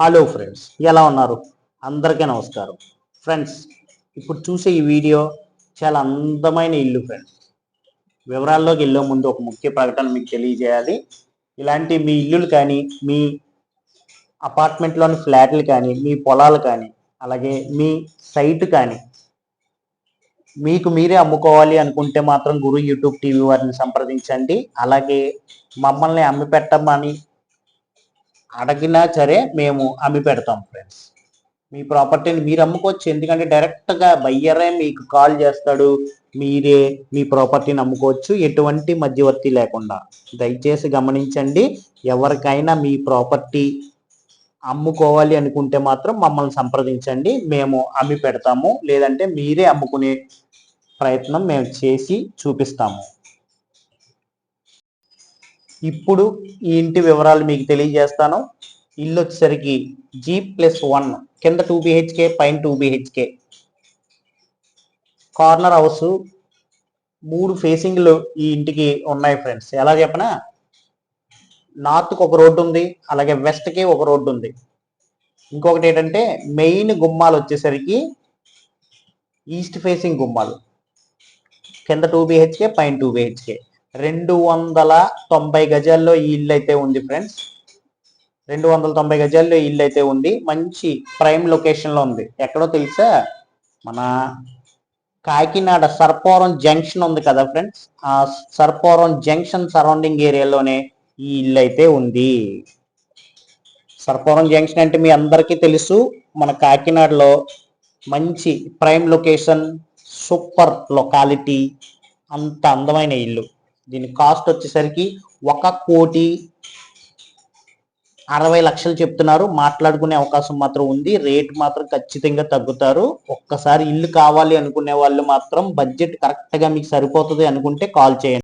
Hello friends ఎలా ఉన్నారు? అందరికీ నమస్కారం. ఫ్రెండ్స్ ఇప్పుడు చూసే ఈ వీడియో చాలా అందమైన ఇల్లు ఫ్రెండ్స్ వివరాల్లోకి వెళ్ళే ముందు ఒక ముఖ్య ప్రకటన మీకు తెలియజేయాలి. ఇలాంటి మీ ఇల్లులు కానీ మీ అపార్ట్మెంట్లోని ఫ్లాట్లు కానీ మీ పొలాలు కానీ అలాగే మీ సైట్ కానీ మీకు మీరే అమ్ముకోవాలి అనుకుంటే మాత్రం గురు యూట్యూబ్ టీవీ వారిని సంప్రదించండి. అలాగే మమ్మల్ని అమ్మి పెట్టమని అడిగినా సరే మేము అమ్మి పెడతాం ఫ్రెండ్స్ మీ ప్రాపర్టీని మీరు అమ్ముకోవచ్చు. ఎందుకంటే డైరెక్ట్గా బయ్యరే మీకు కాల్ చేస్తాడు మీరే మీ ప్రాపర్టీని అమ్ముకోవచ్చు. ఎటువంటి మధ్యవర్తి లేకుండా. దయచేసి గమనించండి ఎవరికైనా మీ ప్రాపర్టీ అమ్ముకోవాలి అనుకుంటే మాత్రం మమ్మల్ని సంప్రదించండి. మేము అమ్మి పెడతాము. లేదంటే మీరే అమ్ముకునే ప్రయత్నం మేము చేసి చూపిస్తాము. ఇప్పుడు ఈ ఇంటి వివరాలు మీకు తెలియజేస్తాను. ఇల్లు వచ్చేసరికి జీ ప్లస్ వన్ కింద టూ బిహెచ్కే పైన టూ బిహెచ్కే కార్నర్ హౌస్ మూడు ఫేసింగ్లు ఈ ఇంటికి ఉన్నాయి ఫ్రెండ్స్ ఎలా చెప్పనా? నార్త్కి ఒక రోడ్డు ఉంది అలాగే వెస్ట్కి ఒక రోడ్డు ఉంది. ఇంకొకటి ఏంటంటే మెయిన్ గుమ్మాలు వచ్చేసరికి ఈస్ట్ ఫేసింగ్ గుమ్మాలు. కింద టూ బిహెచ్కే పైన టూ బిహెచ్కే రెండు వందల తొంభై గజాల్లో ఈ ఇల్లు అయితే ఉంది ఫ్రెండ్స్ రెండు వందల తొంభై గజాల్లో ఇల్లు అయితే ఉంది. మంచి ప్రైమ్ లొకేషన్లో ఉంది. ఎక్కడో తెలుసా? మన కాకినాడ సర్పవరం జంక్షన్ ఉంది కదా ఫ్రెండ్స్ ఆ సర్పవరం జంక్షన్ సరౌండింగ్ ఏరియాలోనే ఈ ఇల్లు అయితే ఉంది. సర్పవరం జంక్షన్ అంటే మీ అందరికీ తెలుసు మన కాకినాడలో మంచి ప్రైమ్ లొకేషన్ సూపర్ లొకాలిటీ అంత అందమైన ఇల్లు. దీని కాస్ట్ వచ్చేసరికి ఒక కోటి అరవై లక్షలు చెప్తున్నారు. మాట్లాడుకునే అవకాశం మాత్రం ఉంది. రేట్ మాత్రం ఖచ్చితంగా తగ్గుతారు. ఒక్కసారి ఇల్లు కావాలి అనుకునే వాళ్ళు మాత్రం బడ్జెట్ కరెక్ట్గా మీకు సరిపోతుంది అనుకుంటే కాల్ చేయండి.